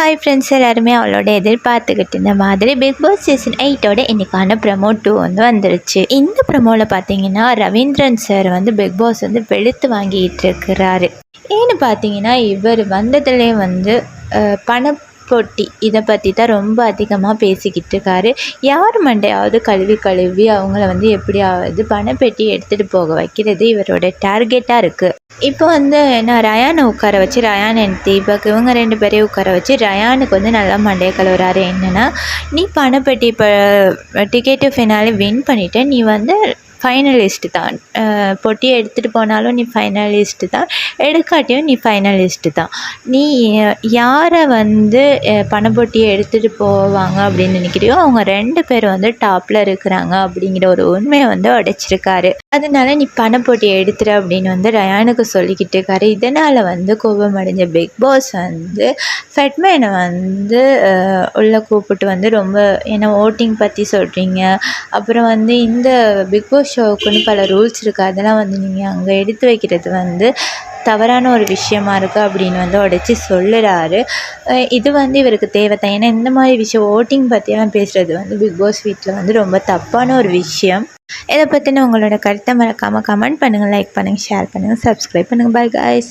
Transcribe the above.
Hi friends எல்லாருமே அவளோட எதிர்பார்த்துக்கிட்டு இருந்த மாதிரி பிக் பாஸ் சீசன் எயிட்டோட இன்னைக்கான ப்ரமோ டூ வந்து வந்துருச்சு. இந்த ப்ரமோவில் பார்த்தீங்கன்னா ரவீந்திரன் சார் வந்து பிக் பாஸ் வந்து வெளுத்து வாங்கிட்டு இருக்கிறாரு. ஏன்னு பார்த்தீங்கன்னா இவர் வந்ததுலேயே வந்து பண பொட்டி. இதை பற்றி தான் ரொம்ப அதிகமாக பேசிக்கிட்டு இருக்காரு யார் மண்டையாவது கழுவி கழுவி அவங்கள வந்து எப்படியாவது பணப்பெட்டி எடுத்துகிட்டு போக வைக்கிறது இவரோட டார்கெட்டாக இருக்குது இப்போ வந்து நான் ரயானை உட்கார வச்சு ரயான் அண்ட் தீபக் இவங்க ரெண்டு பேரையும் உட்கார வச்சு ரயானுக்கு வந்து நல்லா மண்டையை கழுவுறாரு. என்னென்னா நீ பணப்பெட்டி இப்போ டிக்கெட்டு ஃபினாலே வின் பண்ணிவிட்டு நீ வந்து ஃபைனலிஸ்ட்டு தான். பொட்டியை எடுத்துகிட்டு போனாலும் நீ ஃபைனலிஸ்ட்டு தான். எடுக்காட்டியும் நீ ஃபைனலிஸ்ட்டு தான். நீ யாரை வந்து பணப்பொட்டியை எடுத்துகிட்டு போவாங்க அப்படின்னு நினைக்கிறியோ அவங்க ரெண்டு பேர் வந்து டாப்பில் இருக்கிறாங்க அப்படிங்கிற ஒரு உண்மையை வந்து உடைச்சிருக்காரு. அதனால நீ பணப்பொட்டியை எடுத்துரு அப்படின்னு வந்து ரயானுக்கு சொல்லிக்கிட்டு இருக்காரு. இதனால் வந்து கோபம் அடைஞ்ச பிக் பாஸ் வந்து ஃபெட்மேனை வந்து உள்ளே கூப்பிட்டு வந்து ரொம்ப ஏன்னா ஓட்டிங் பற்றி சொல்கிறீங்க அப்புறம் வந்து இந்த பிக் பாஸ் ஷோவுக்குன்னு பல ரூல்ஸ் இருக்குது அதெல்லாம் வந்து நீங்கள் அங்கே எடுத்து வைக்கிறது வந்து தவறான ஒரு விஷயமா இருக்குது அப்படின்னு வந்து உடச்சி சொல்லுறாரு. இது வந்து இவருக்கு தேவைதான் ஏன்னா இந்த மாதிரி விஷயம் ஓட்டிங் பற்றியெல்லாம் பேசுகிறது வந்து பிக் பாஸ் வீட்டில் வந்து ரொம்ப தப்பான ஒரு விஷயம். இதை பற்றின உங்களோட கருத்தை மறக்காமல் கமெண்ட் பண்ணுங்கள் லைக் பண்ணுங்கள் ஷேர் பண்ணுங்கள் சப்ஸ்கிரைப் பண்ணுங்கள் பை காய்ஸ்